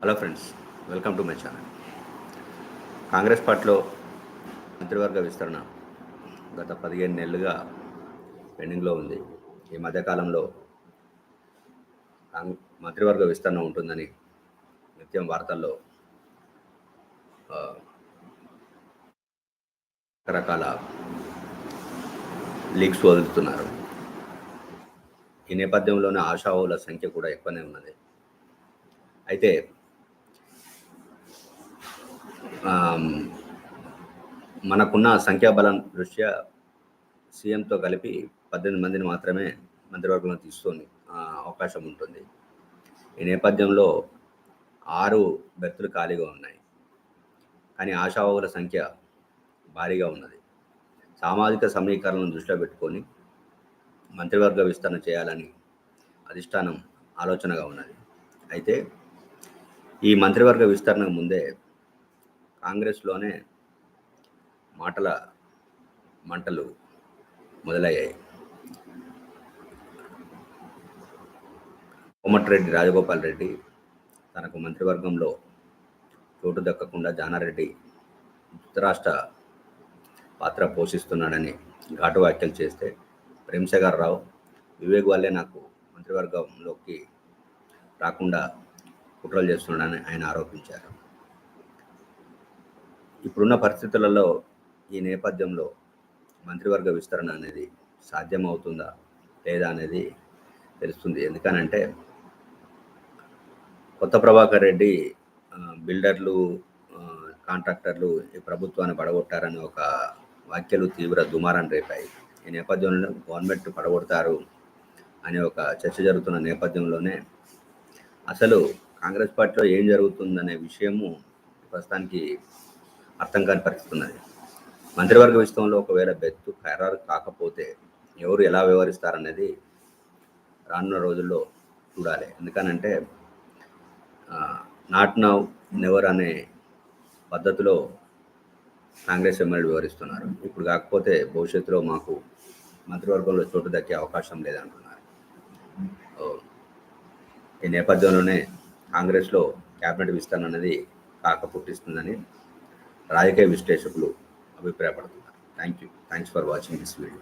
Hello friends welcome to my channel Congress పార్టీలో మంత్రివర్గ విస్తరణ గత పదిహేను నెలలుగా పెండింగ్లో ఉంది. ఈ మధ్యకాలంలో మంత్రివర్గ విస్తరణ ఉంటుందని నిత్యం వార్తల్లో రకరకాల లీక్స్ వదులుతున్నారు. ఈ నేపథ్యంలోనే ఆశావుల సంఖ్య కూడా ఎక్కువనే ఉన్నది. అయితే మనకున్న సంఖ్యాబలం దృష్ట్యా సీఎంతో కలిపి పద్దెనిమిది మందిని మాత్రమే మంత్రివర్గంలో తీసుకొని అవకాశం ఉంటుంది. ఈ నేపథ్యంలో ఆరు బెర్తులు ఖాళీగా ఉన్నాయి. కానీ ఆశావాహుల సంఖ్య భారీగా ఉన్నది. సామాజిక సమీకరణను దృష్టిలో పెట్టుకొని మంత్రివర్గ విస్తరణ చేయాలని అధిష్టానం ఆలోచనగా ఉన్నది. అయితే ఈ మంత్రివర్గ విస్తరణకు ముందే కాంగ్రెస్లోనే మాటల మంటలు మొదలయ్యాయి. కోమటిరెడ్డి రాజగోపాల్ రెడ్డి తనకు మంత్రివర్గంలో చోటు దక్కకుండా జానారెడ్డి ధృతరాష్ట్ర పాత్ర పోషిస్తున్నాడని ఘాటు వ్యాఖ్యలు చేస్తే ప్రేమశేఖర్ రావు వివేక్ వల్లే నాకు మంత్రివర్గంలోకి రాకుండా కుట్రలు చేస్తున్నాడని ఆయన ఆరోపించారు. ఇప్పుడున్న పరిస్థితులలో ఈ నేపథ్యంలో మంత్రివర్గ విస్తరణ అనేది సాధ్యమవుతుందా లేదా అనేది తెలుస్తుంది. ఎందుకనంటే కొత్త ప్రభాకర్ రెడ్డి బిల్డర్లు కాంట్రాక్టర్లు ఈ ప్రభుత్వాన్ని పడగొట్టారని ఒక వ్యాఖ్యలు తీవ్ర దుమారం రేపాయి. ఈ నేపథ్యంలో గవర్నమెంట్ పడగొడతారు అనే ఒక చర్చ జరుగుతున్న నేపథ్యంలోనే అసలు కాంగ్రెస్ పార్టీలో ఏం జరుగుతుందనే విషయము ప్రస్తుతానికి అర్థం కాని పరిస్థితి ఉన్నది మంత్రివర్గ విషయంలో ఒకవేళ బెత్తు ఖరారు కాకపోతే ఎవరు ఎలా వ్యవహరిస్తారనేది రానున్న రోజుల్లో చూడాలి. ఎందుకనంటే నాట్ నౌ నెవర్ అనే పద్ధతిలో కాంగ్రెస్ ఎమ్మెల్యేలు వివరిస్తున్నారు ఇప్పుడు కాకపోతే భవిష్యత్తులో మాకు మంత్రివర్గంలో చోటు దక్కే అవకాశం లేదంటున్నారు. ఈ నేపథ్యంలోనే కాంగ్రెస్లో క్యాబినెట్ విస్తరణ అనేది కాక పుట్టిస్తుందని రాజకీయ విశ్లేషకులు అభిప్రాయపడుతున్నారు. Thank you thanks for watching this video